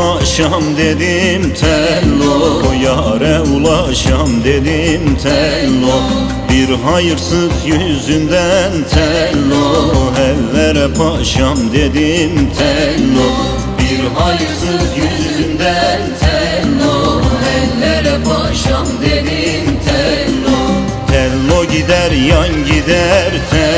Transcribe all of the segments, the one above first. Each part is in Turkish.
Sudan aşam dedim tello. Yare ulaşam dedim tello. Bir hayırsız yüzünden tello. Ellere paşam dedim tello. Bir hayırsız yüzünden tello. Ellere paşam dedim tello. Tello gider yan gider tello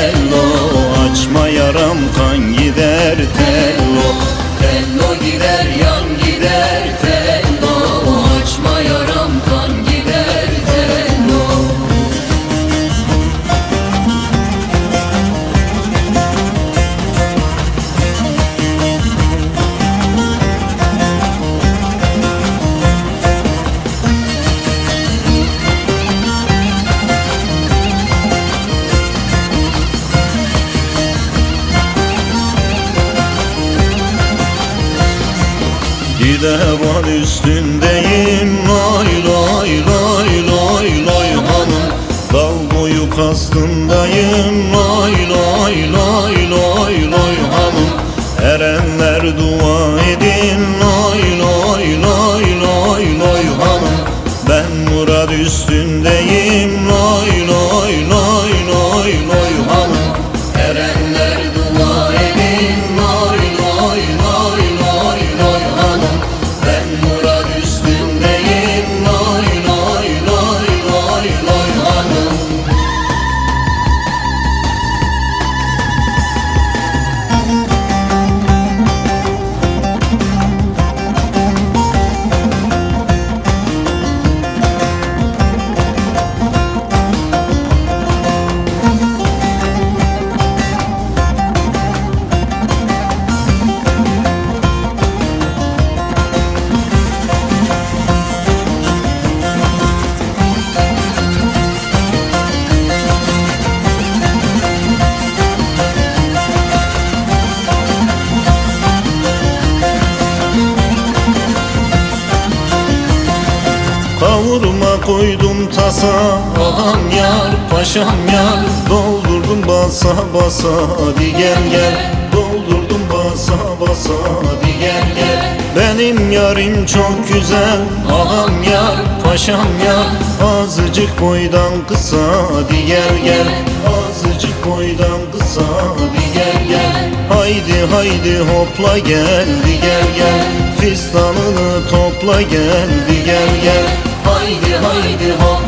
Divan üstündeyim. Loy loy loy loy loy hanım Dal boyu kastındayım. Loy loy loy loy loy hanım Erenler dua edin. Loy loy loy loy loy hanım Ben murad üstündeyim. Loy tasa Adam yar paşam yar. Doldurdum basa basa Hadi gel gel. Doldurdum basa basa Hadi gel gel. Benim yarim çok güzel Adam yar paşam yar. Azıcık boydan kısa Hadi gel gel. Azıcık boydan kısa Hadi gel gel. Haydi haydi hopla geldi gel gel. Fistanını topla geldi gel gel. Haydi haydi hopla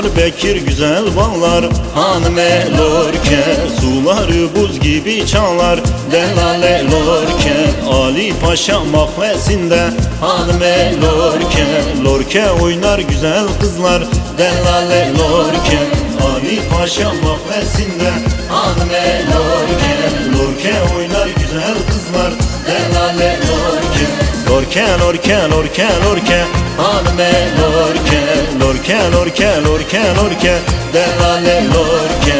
Diyarbakır güzel bağlar Hanım lorke Suları buz gibi çalar. Delale lorke Ali Paşa mahvesinde Hanım lorke Lorke oynar güzel kızlar. Delale lorke Ali Paşa mahvesinde Hanım lorke Lorke oynar güzel kızlar Lorke lorke lorke lorke Hanıme lorke Lorke lorke lorke lorke Delale lorke